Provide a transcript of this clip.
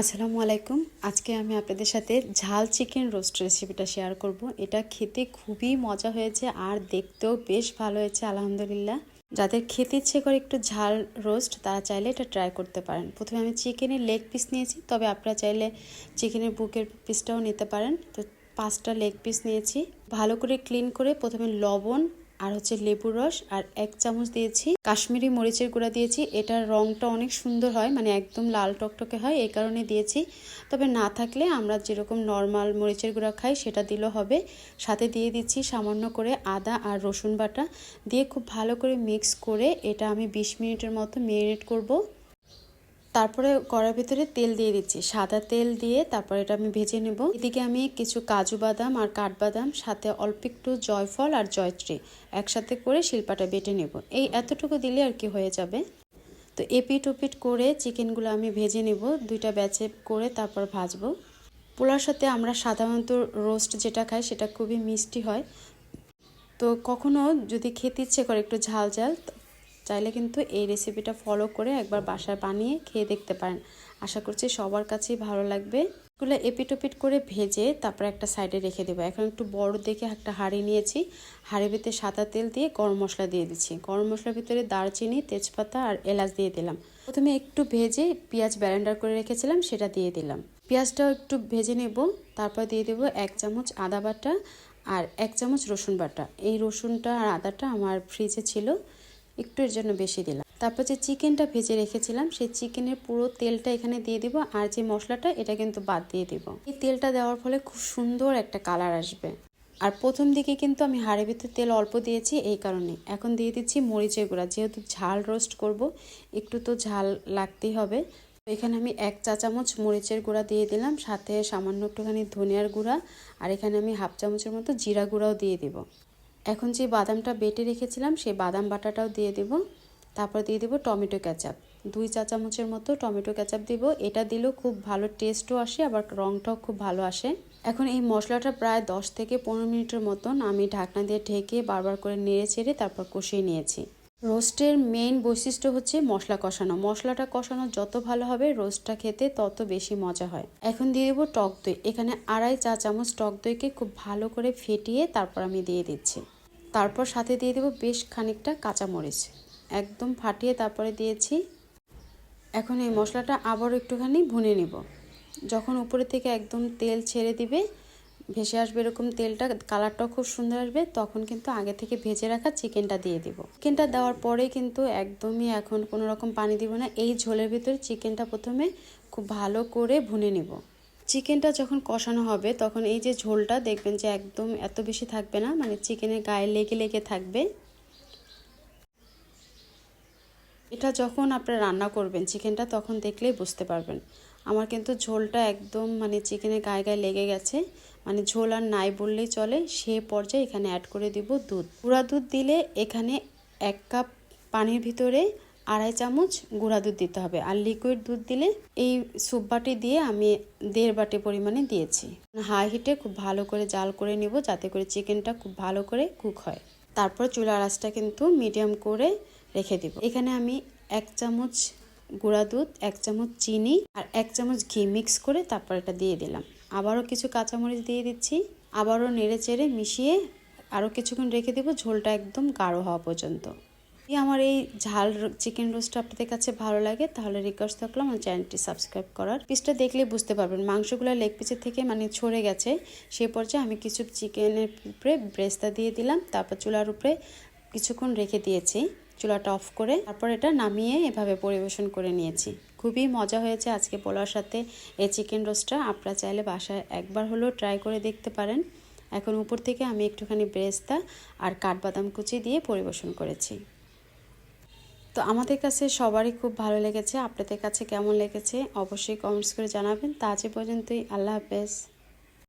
আসসালামু আলাইকুম। আজকে আমি আপনাদের সাথে ঝাল চিকেন রোস্ট রেসিপিটা শেয়ার করব। এটা খেতে খুবই মজা হয়েছে আর দেখতেও বেশ ভালো হয়েছে, আলহামদুলিল্লাহ। যাদের খেতে ইচ্ছে করে একটু ঝাল রোস্ট, তারা চাইলে এটা ট্রাই করতে পারেন। প্রথমে আমি চিকেনের লেগ পিস নিয়েছি, তবে আপনারা চাইলে চিকেনের বুকের পিসটাও নিতে পারেন। তো পাঁচটা লেগ পিস নিয়েছি। ভালো করে ক্লিন করে প্রথমে লবণ আর হচ্ছে লেবুর রস, আর এক চামচ দিয়েছি কাশ্মীরি মরিচের গুঁড়া দিয়েছি। এটার রঙটা অনেক সুন্দর হয় মানে একদম লাল টকটকে হয়, এই কারণে দিয়েছি। তবে না থাকলে আমরা যেরকম নর্মাল মরিচের গুঁড়া খাই, সেটা দিলেও হবে। সাথে দিয়ে দিচ্ছি সামান্য করে আদা আর রসুন বাটা। দিয়ে খুব ভালো করে মিক্স করে এটা আমি বিশ মিনিটের মতো মেরিনেট করব। তারপরে কড়ার ভিতরে তেল দিয়ে দিচ্ছি। সাদা তেল দিয়ে তারপর এটা আমি ভেজে নেব। এদিকে আমি কিছু কাজু বাদাম আর কাঠবাদাম, সাথে অল্প একটু জয়ফল আর জয়ত্রী একসাথে করে শিল্পাটা বেটে নেব। এই এতটুকু দিলে আর কি হয়ে যাবে। তো এপিট ওপিট করে চিকেনগুলো আমি ভেজে নেব। দুইটা ব্যাচে করে তারপর ভাজবো। পোলার সাথে আমরা সাধারণত রোস্ট যেটা খাই সেটা খুবই মিষ্টি হয়। তো কখনো যদি খেতে ইচ্ছে করে একটু ঝাল ঝাল চাইলে কিন্তু এই রেসিপিটা ফলো করে একবার বাসায় বানিয়ে খেয়ে দেখতে পারেন। আশা করছি সবার কাছেই ভালো লাগবে। এগুলো এপিটোপিট করে ভেজে তারপর একটা সাইডে রেখে দেবো। এখন একটু বড় দেখে একটা হাঁড়ি নিয়েছি। হাঁড়ির ভিতরে সাদা তেল দিয়ে গরম মশলা দিয়ে দিচ্ছি। গরম মশলার ভিতরে দারচিনি, তেজপাতা আর এলাচ দিয়ে দিলাম। প্রথমে একটু ভেজে পেঁয়াজ ব্যারেন্ডার করে রেখেছিলাম, সেটা দিয়ে দিলাম। পেঁয়াজটাও একটু ভেজে নেব। তারপর দিয়ে দেবো এক চামচ আদা বাটা আর এক চামচ রসুন বাটা। এই রসুনটা আর আদাটা আমার ফ্রিজে ছিল। একটু এর জন্য বেশি দিলাম। তারপর যে চিকেনটা ভেজে রেখেছিলাম, সেই চিকেনের পুরো তেলটা এখানে দিয়ে দিব আর যে মশলাটা, এটা কিন্তু বাদ দিয়ে দিব। এই তেলটা দেওয়ার ফলে খুব সুন্দর একটা কালার আসবে। আর প্রথম দিকে কিন্তু আমি হাড়ে ভিতরে তেল অল্প দিয়েছি এই কারণে। এখন দিয়ে দিচ্ছি মরিচের গুঁড়া। যেহেতু ঝাল রোস্ট করব, একটু তো ঝাল লাগতেই হবে। তো এখানে আমি এক চা চামচ মরিচের গুঁড়া দিয়ে দিলাম, সাথে সামান্য একটুখানি ধনিয়ার গুঁড়া। আর এখানে আমি হাফ চামচের মতো জিরা গুঁড়াও দিয়ে দিব। এখন যে বাদামটা বেটে রেখেছিলাম, সেই বাদাম বাটাটাও দিয়ে দেব। তারপর দিয়ে দেবো টমেটো ক্যাচাপ দুই চা চামচের মতো টমেটো ক্যাচাপ দিব। এটা দিলেও খুব ভালো টেস্টও আসে, আবার রঙটাও খুব ভালো আসে। এখন এই মশলাটা প্রায় দশ থেকে পনেরো মিনিটের মতন আমি ঢাকনা দিয়ে ঢেকে বারবার করে নেড়ে চেড়ে তারপর কষিয়ে নিয়েছি। রোস্টের মেইন বৈশিষ্ট্য হচ্ছে মশলা কষানো। মশলাটা কষানো যত ভালো হবে, রোস্টটা খেতে তত বেশি মজা হয়। এখন দিয়ে দেবো টক দই। এখানে আড়াই চা চামচ টক দইকে খুব ভালো করে ফেটিয়ে তারপর আমি দিয়ে দিচ্ছি। তারপর সাথে দিয়ে দেবো বেশ খানিকটা কাঁচামরিচ। একদম ফাটিয়ে তারপরে দিয়েছি। এখন এই মশলাটা আবারও একটুখানি ভুনে নিব। যখন উপরে থেকে একদম তেল ছেড়ে দিবে, ভেসে আসবে এরকম তেলটা, কালারটাও খুব সুন্দর আসবে, তখন কিন্তু আগে থেকে ভেজে রাখা চিকেনটা দিয়ে দিব। চিকেনটা দেওয়ার পরে কিন্তু একদমই এখন কোনো রকম পানি দিব না। এই ঝোলের ভিতরে চিকেনটা প্রথমে খুব ভালো করে ভুনে নিব। চিকেনটা যখন কষানো হবে, তখন এই যে ঝোলটা দেখবেন যে একদম এত বেশি থাকবে না মানে চিকেনের গায়ে লেগে লেগে থাকবে। এটা যখন আপনারা রান্না করবেন চিকেনটা, তখন দেখলেই বুঝতে পারবেন। আমার কিন্তু ঝোলটা একদম মানে চিকেনের গায়ে গায়ে লেগে গেছে মানে ঝোল আর নাই বললেই চলে, সে পর্যায়ে এখানে অ্যাড করে দিব দুধ। পুরা দুধ দিলে এখানে এক কাপ পানির ভিতরে আড়াই চামচ গুঁড়া দুধ দিতে হবে আর লিকুইড দুধ দিলে এই স্যুপ বাটি দিয়ে আমি দেড় বাটি পরিমাণে দিয়েছি। হাই হিটে খুব ভালো করে জাল করে নিব যাতে করে চিকেনটা খুব ভালো করে কুক হয়। তারপর চুলার আঁচটা কিন্তু মিডিয়াম করে রেখে দিব। এখানে আমি এক চামচ গুঁড়া দুধ, এক চামচ চিনি আর এক চামচ ঘি মিক্স করে তারপর এটা দিয়ে দিলাম। আবারও কিছু কাঁচামরিচ দিয়ে দিচ্ছি। আবারও নেড়ে চেড়ে মিশিয়ে আরও কিছুক্ষণ রেখে দেবো, ঝোলটা একদম গাঢ় হওয়া পর্যন্ত। যদি আমার এই ঝাল চিকেন রোস্টটা আপনাদের কাছে ভালো লাগে, তাহলে রিকোয়েস্ট থাকল আমার চ্যানেলটি সাবস্ক্রাইব করার। পিসটা দেখলে বুঝতে পারবেন, মাংসগুলো লেগ পিসের থেকে মানে ছড়ে গেছে। সেই পর্যায়ে আমি কিছু চিকেনের উপরে ব্রেস্তা দিয়ে দিলাম, তারপর চুলার উপরে কিছুক্ষণ রেখে দিয়েছি। চুলাটা অফ করে তারপর এটা নামিয়ে এভাবে পরিবেশন করে নিয়েছি। খুবই মজা হয়েছে আজকে পোলার সাথে এই চিকেন রোস্টটা আপনারা চাইলে বাসায় একবার হলেও ট্রাই করে দেখতে পারেন। এখন উপর থেকে আমি একটুখানি ব্রেস্তা আর কাঠবাদাম কুচি দিয়ে পরিবেশন করেছি। তো আমাদের কাছে সবারই খুব ভালো লেগেছে। আপনাদের কাছে কেমন লেগেছে? অবশ্যই কমেন্টস করে জানাবেন। তা আজ পর্যন্তই। আল্লাহ হাফেজ।